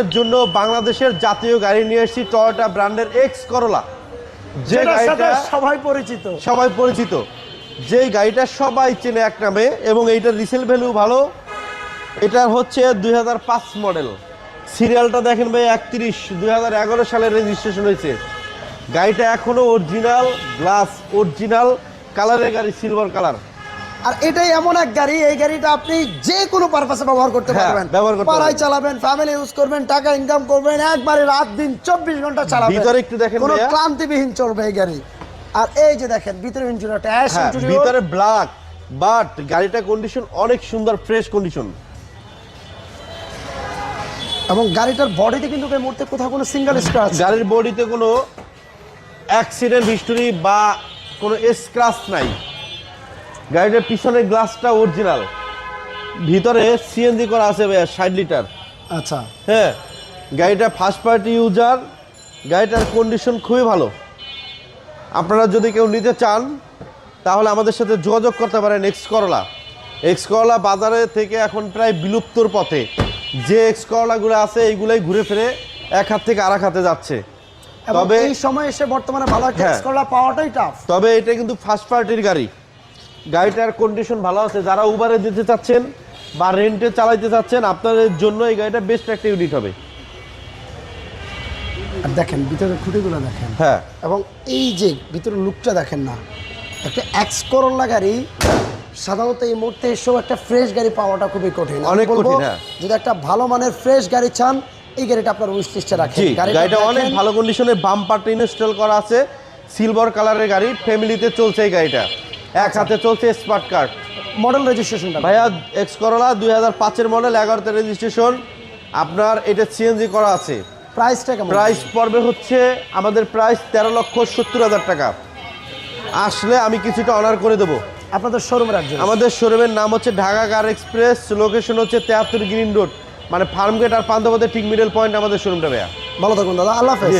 এর জন্য বাংলাদেশের জাতীয় গাড়ি নিয়ে এসেছি টয়োটা ব্র্যান্ডের এক্স করলা যে গাড়িটা সবাই পরিচিত। সবাই পরিচিত। যে গাড়িটা সবাই চেনে এক নামে এবং এইটার রিসেল ভ্যালু ভালো। এটা হচ্ছে দুই হাজার পাঁচ মডেল সিরিয়ালটা দেখেন ভাই একত্রিশ দুই সালের রেজিস্ট্রেশন হয়েছে। গাড়িটা এখনও অরিজিনাল গ্লাস অরিজিনাল কালারের গাড়ি সিলভার কালার আর এটাই এমন এক গাড়ি এই গাড়িটা আপনি যে কোনো পারপাসে ব্যবহার করতে হ্যাঁ, পারবেন। ব্যবহার করতে পাড়ায় চালাবেন ফ্যামিলি ইউজ করবেন টাকা ইনকাম করবেন একবারে রাত দিন চব্বিশ ঘণ্টা চালাবেন। ভিতরে একটু দেখেন কোনো ক্লান্তিবিহীন চলবে এই গাড়ি। আর এই যে দেখেন ভিতরে ইঞ্জিনটা অ্যাশ ভিতরে ব্ল্যাক বাট গাড়িটা কন্ডিশন অনেক সুন্দর ফ্রেশ কন্ডিশন এবং গাড়িটার বডিতে কিন্তু এই মুহূর্তে কোথাও কোনো সিঙ্গেল স্ক্র্যাচ গাড়ির বডিতে কোনো অ্যাক্সিডেন্ট হিস্টোরি বা কোনো স্ক্রাচ নাই। গাড়িটার পিছনের গ্লাসটা অরিজিনাল ভিতরে সিএনজি করা আছে ভাইয়া ষাট লিটার। আচ্ছা। হ্যাঁ গাড়িটা ফার্স্ট পার্টি ইউজার গাড়িটার কন্ডিশন খুবই ভালো। আপনারা যদি কেউ নিতে চান তাহলে আমাদের সাথে যোগাযোগ করতে পারেন এক্স করলা এক্স করলা বাজারে থেকে এখন প্রায় বিলুপ্তর পথে। যে এক্স করলাগুলো আছে এইগুলোই ঘুরে ফিরে এক হাত থেকে আর এক হাতে যাচ্ছে। তবে এই সময় এসে বর্তমানে ভালো একটা হ্যাঁ। এক্সকলা পাওয়াটাই টাফ তবে এটা কিন্তু ফার্স্ট পার্টির গাড়ি। গাড়িটার কন্ডিশন ভালো আছে যারা উবারে যেতে চাচ্ছেন বা রেন্টে চালাইতে চাচ্ছেন আপনাদের জন্য এই গাড়িটা বেস্ট একটা ইউনিট হবে। আর দেখেন ভিতরের খুঁটিগুলো দেখেন। হ্যাঁ। এবং এই যে ভিতরের লুকটা দেখেন না একটা এক্স করোলা গাড়ি সাধারণত এই মুহূর্তে এসেও একটা ফ্রেশ গাড়ি পাওয়াটা খুবই কঠিন। অনেক বলব, কঠিন, হ্যাঁ। যদি একটা ভালো মানের ফ্রেশ গাড়ি চান এই গাড়িটা আপনার উইশ লিস্টে রাখেন। গাড়িটা অনেক ভালো কন্ডিশনে বাম্পারটা ইনস্টল করা আছে সিলভার কালারের গাড়ি ফ্যামিলিতে চলছে এই গাড়িটা। এক। হাতে চলছে স্মার্ট কার্ড। মডেল রেজিস্ট্রেশনটা। ভাইয়া এক্স করলা দুই হাজার পাঁচের মডেল এগারোতে রেজিস্ট্রেশন আপনার এটা সিএনজি করা আছে। প্রাইসটা কেমন? প্রাইস পড়বে হচ্ছে আমাদের প্রাইস তেরো লক্ষ সত্তর হাজার টাকা। আসলে আমি কিছুটা অনার করে দেবো। আপনাদের শোরুমের একজন আমাদের শোরুমের নাম হচ্ছে ঢাকা কার এক্সপ্রেস লোকেশন হচ্ছে তেহাত্তর গ্রিন রোড মানে ফার্মগেট আর পান্থপথের ঠিক মিডল পয়েন্ট আমাদের শোরুমটা ভাইয়া। ভালো থাকুন দাদা। আল্লাহ হাফেজ।